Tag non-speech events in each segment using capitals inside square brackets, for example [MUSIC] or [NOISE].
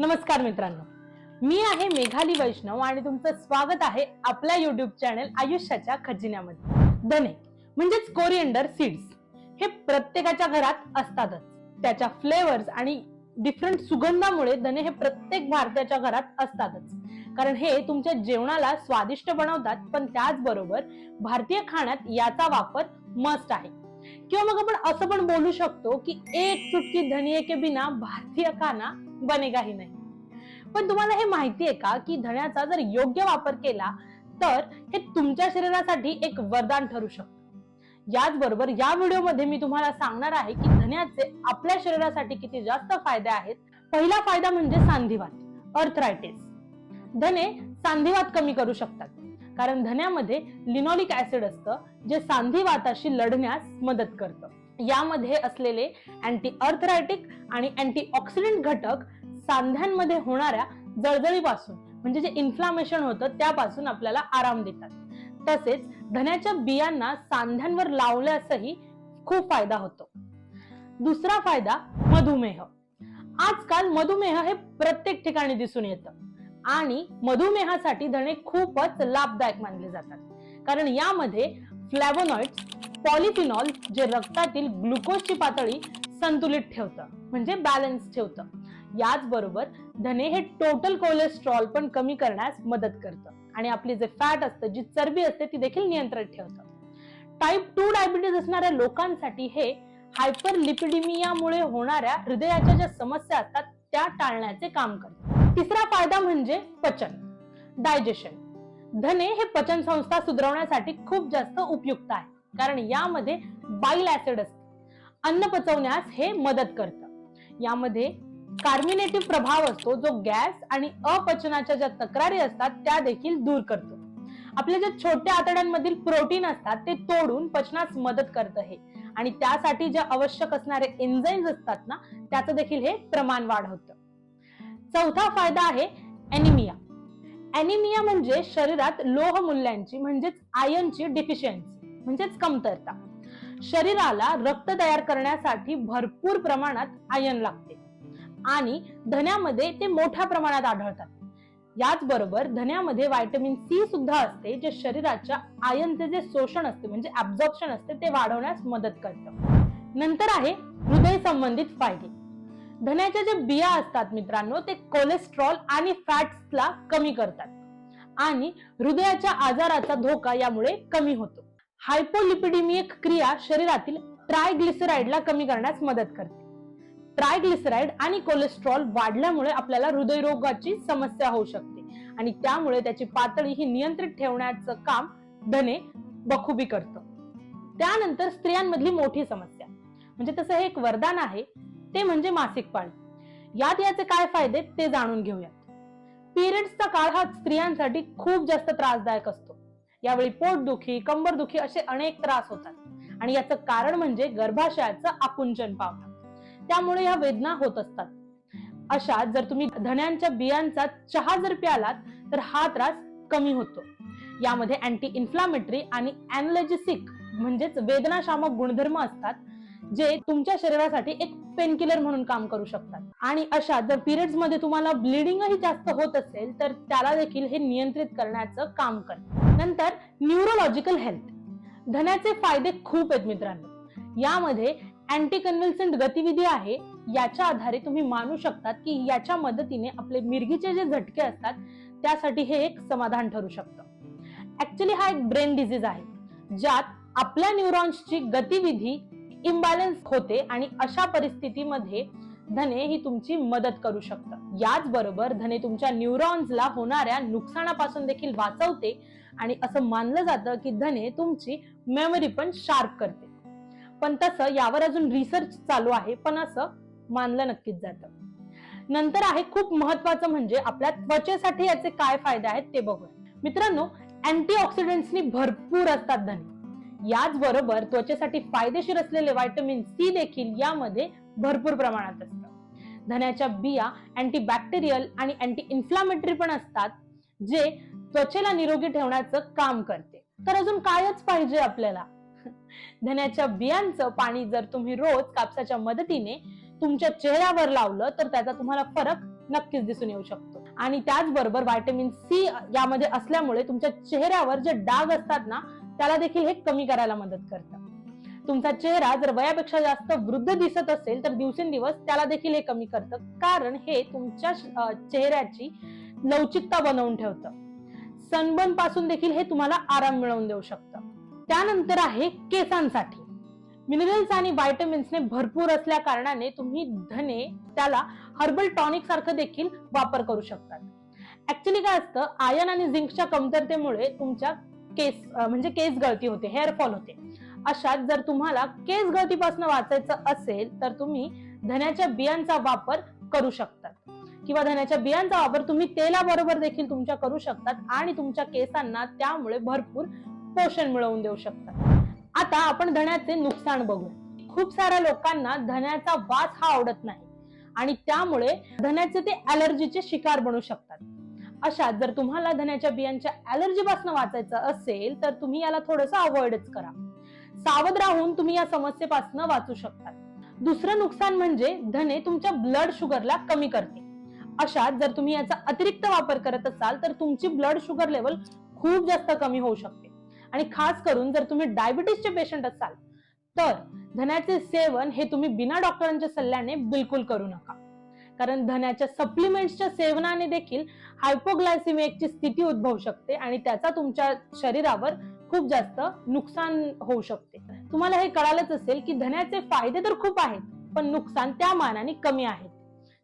नमस्कार मित्रांनो. मी आहे मेघाली वैष्णव आणि तुमचं स्वागत आहे आपल्या युट्यूब चॅनल आयुष्याच्या खजिन्यामध्ये. धने म्हणजेच कोरिएंडर सीड्स हे प्रत्येकाच्या घरात असतातच. त्याच्या फ्लेवर्स आणि डिफरंट सुगंधामुळे धने हे प्रत्येक भारताच्या घरात असतातच. कारण हे तुमच्या जेवणाला स्वादिष्ट बनवतात पण त्याचबरोबर भारतीय खाण्यात याचा वापर मस्ट आहे. किंवा मग आपण असं पण बोलू शकतो की एक चुटकी धनिये के बिना भारतीय खाना बनेगाही नाही. पण तुम्हाला हे माहिती आहे का की धण्याचा जर योग्य वापर केला तर हे तुमच्या शरीरासाठी एक वरदान ठरू शकतं. याचबरोबर या व्हिडिओमध्ये मी तुम्हाला सांगणार आहे की धण्याचे आपल्या शरीरासाठी किती जास्त फायदे आहेत. पहिला फायदा म्हणजे सांधिवात अर्थरायटिस धने सांधिवात कमी करू शकतात कारण धन्यामध्ये लिनॉलिक ऍसिड असतं जे सांधिवाताशी लढण्यास मदत करतं. यामध्ये असलेले अँटी अर्थरायटिक आणि अँटी ऑक्सिडंट घटक सांध्यांमध्ये होणाऱ्या जळजळीपासून म्हणजे जे इन्फ्लामेशन होतं त्यापासून आपल्याला आराम देतात. तसेच धन्याच्या बियांना सांध्यांवर लावल्यासही खूप फायदा होतो. दुसरा फायदा मधुमेह. आजकाल मधुमेह हे प्रत्येक ठिकाणी दिसून येतं. आणि मधुमेहासाठी धणे खूपच लाभदायक मानले जातात. कारण यामध्ये फ्लॅवोनॉइड्स पॉलिफिनॉल जे रक्तातील ग्लुकोजची पातळी संतुलित ठेवतं म्हणजे बॅलन्स ठेवतं. याचबरोबर धने हे टोटल कोलेस्ट्रॉल पण कमी करण्यास मदत करतं. आणि आपली जे फॅट असतं जी चरबी असते ती देखील नियंत्रित ठेवतं. टाईप टू डायबिटीज असणाऱ्या लोकांसाठी हे हायपर लिपिडिमियामुळे होणाऱ्या हृदयाच्या ज्या समस्या असतात त्या टाळण्याचे काम करतं. तिसरा फायदा म्हणजे पचन डायजेशन धने हे पचन संस्था सुधारवण्यासाठी खूप जास्त उपयुक्त आहे. कारण यामध्ये बाईल ऍसिड असते. अन्न पचवण्यास हे मदत करतं. यामध्ये कार्मिनेटिव्ह प्रभाव असतो जो गॅस आणि अपचनाच्या ज्या तक्रारी असतात त्या देखील दूर करतो. आपल्या ज्या छोट्या आतड्यांमधील प्रोटीन असतात ते तोडून पचनास मदत करतं हे. आणि त्यासाठी ज्या आवश्यक असणारे एन्झाईम्स असतात ना त्याचं देखील हे प्रमाण वाढवतं. चौथा फायदा आहे एनिमिया एनिमिया म्हणजे शरीरात लोह मूल्यांची म्हणजेच आयनची डिफिशियन्सी म्हणजेच कमतरता. शरीराला रक्त तयार करण्यासाठी भरपूर प्रमाणात आयन लागते. आणि धन्यामध्ये ते मोठ्या प्रमाणात आढळतात. याचबरोबर धन्यामध्ये व्हायटमिन सी सुद्धा असते जे शरीराच्या आयनचे जे शोषण असते म्हणजे ऍब्झॉर्प्शन असते ते वाढवण्यास मदत करतं. नंतर आहे हृदय संबंधित फायदे. धन्याच्या जे बिया असतात मित्रांनो ते कोलेस्ट्रॉल आणि फॅट्सला कमी करतात. आणि हृदयाच्या आजाराचा धोका यामुळे कमी होतो. हायपोलिपिडिमिक क्रिया शरीरातील ट्रायग्लिसराइडला कमी करण्यास मदत करते. ट्रायग्लिसराइड आणि कोलेस्ट्रॉल वाढल्यामुळे आपल्याला हृदयरोगाची समस्या होऊ शकते आणि त्यामुळे त्याची पातळी ही नियंत्रित ठेवण्याचं काम धने बखुबी करतं. त्यानंतर स्त्रियांमधली मोठी समस्या. म्हणजे तसं हे एक वरदान आहे ते म्हणजे मासिक पाळी. यात याचे काय फायदे ते जाणून घेऊयात. पिरियड्सचा काळ हा स्त्रियांसाठी खूप जास्त त्रासदायक असतो. यावेळी पोटदुखी कंबरदुखी असे अनेक त्रास होतात. आणि याचं कारण म्हणजे गर्भाशयाचं आकुंचन पावणं त्यामुळे या वेदना होत असतात. अशा जर तुम्ही धण्यांच्या बियांचा चहा जर प्यालात तर हा त्रास कमी होतो. यामध्ये अँटी इन्फ्लामेटरी आणि अॅनलॅजिसिक म्हणजेच वेदनाशामक गुणधर्म असतात जे तुमच्या शरीरासाठी एक पेनकिलर म्हणून काम करू शकतात. आणि अशा जर पिरियड्समध्ये तुम्हाला ब्लिडिंगही जास्त होत असेल तर त्याला देखील हे नियंत्रित करण्याचं काम करतं. नंतर न्यूरोलॉजिकल हेल्थ धन्याचे फायदे खूप आहेत मित्रांनो. यामध्ये अँटी कन्व्हल्संट गतिविधी आहे याच्या आधारे तुम्ही मानू शकतात की याच्या मदतीने आपले मिरगीचे जे झटके असतात त्यासाठी हे एक समाधान ठरू शकतं. ऍक्च्युली हा एक ब्रेन डिझीज आहे ज्यात आपल्या न्यूरॉन्सची गतिविधी इम्बॅलन्स होते आणि अशा परिस्थितीमध्ये धने ही तुमची मदत करू शकतं. याचबरोबर धने तुमच्या न्यूरॉन्सला होणाऱ्या नुकसानापासून देखील वाचवते आणि असं मानलं जातं की धने तुमची मेमरी पण शार्प करते. पण तसं यावर अजून रिसर्च चालू आहे पण असं मानलं नक्कीच जातं. नंतर आहे खूप महत्वाचं म्हणजे आपल्या त्वचेसाठी याचे काय फायदे आहेत ते बघूया. मित्रांनो अँटीऑक्सिडंट्सनी भरपूर असतात धने. याचबरोबर त्वचेसाठी फायदेशीर असलेले व्हायटमिन सी देखील यामध्ये भरपूर प्रमाणात असते. धन्याच्या बिया अँटीबॅक्टेरियल आणि अँटी इन्फ्लामेटरी पण असतात जे त्वचेला निरोगी ठेवण्याचं काम करते. तर अजून कायच पाहिजे आपल्याला? [LAUGHS] धन्याच्या बियांचं पाणी जर तुम्ही रोज कापसाच्या मदतीने तुमच्या चेहऱ्यावर लावलं तर त्याचा तुम्हाला फरक नक्कीच दिसून येऊ शकतो. आणि त्याचबरोबर व्हायटमिन सी यामध्ये असल्यामुळे तुमच्या चेहऱ्यावर जे डाग असतात ना त्याला देखील हे कमी करायला मदत करतं. तुमचा चेहरा जर वयापेक्षा जास्त वृद्ध दिसत असेल तर दिवसेंदिवस त्याला देखील हे कमी करतं. कारण हे तुमच्या चेहऱ्याची लवचिकता बनवून ठेवतं. सनबर्नपासून देखील हे तुम्हाला आराम मिळवून देऊ शकतं. त्यानंतर आहे केसांसाठी. मिनरल्स आणि व्हायटमिन्सने भरपूर असल्या कारणाने तुम्ही धने त्याला हर्बल टॉनिक सारखं देखील वापर करू शकतात. ऍक्च्युली काय असतं आयन आणि झिंकच्या कमतरतेमुळे तुमच्या केस म्हणजे केस गळती होते हेअर फॉल होते. अशात जर तुम्हाला केस गळतीपासून वाचायचं असेल तर तुम्ही धन्याच्या बियांचा वापर करू शकतात. किंवा धन्याच्या बियांचा वापर तुम्ही तेलाबरोबर देखील तुमच्या करू शकतात आणि तुमच्या केसांना त्यामुळे भरपूर पोषण मिळवून देऊ शकतात. आता आपण धण्याचे नुकसान बघू. खूप साऱ्या लोकांना धण्याचा वास हा आवडत नाही आणि त्यामुळे धण्याचे ते अलर्जीचे शिकार बनू शकतात. अशात जर तुम्हाला धण्याच्या बियांच्या अलर्जीपासून वाचायचं असेल तर तुम्ही याला थोडंसं अवॉइडच करा. सावध राहून तुम्ही या समस्येपासून वाचू शकता. दुसरं नुकसान म्हणजे धने तुमच्या ब्लड शुगरला कमी करते. अशात जर तुम्ही याचा अतिरिक्त वापर करत असाल तर तुमची ब्लड शुगर लेवल खूप जास्त कमी होऊ शकते. आणि खास करून जर तुम्ही डायबिटीसचे पेशंट असाल तर धन्याचे सेवन हे तुम्ही बिना डॉक्टरांच्या सल्ल्याने बिलकुल करू नका. कारण धन्याच्या सप्लिमेंट्सच्या सेवनाने देखील हायपोग्लायसिमिकची स्थिती उद्भवू शकते आणि त्याचा तुमच्या शरीरावर खूप जास्त नुकसान होऊ शकते. तुम्हाला हे कळालंच असेल की धन्याचे फायदे तर खूप आहेत पण नुकसान त्या मानाने कमी आहेत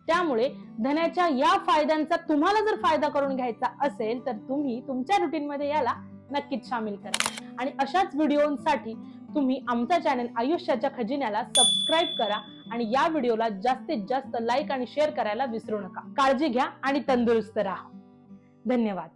त्यामुळे धन्याच्या या फायद्यांचा तुम्हाला जर फायदा करून घ्यायचा असेल तर तुम्ही तुमच्या रुटीन मध्ये याला नक्कीच सामील करा. आणि अशाच व्हिडिओसाठी तुम्ही आमचा चॅनल आयुष्याच्या खजिन्याला सबस्क्राईब करा आणि या व्हिडिओला जास्तीत जास्त लाईक आणि शेअर करायला विसरू नका. काळजी घ्या आणि तंदुरुस्त राहा. धन्यवाद.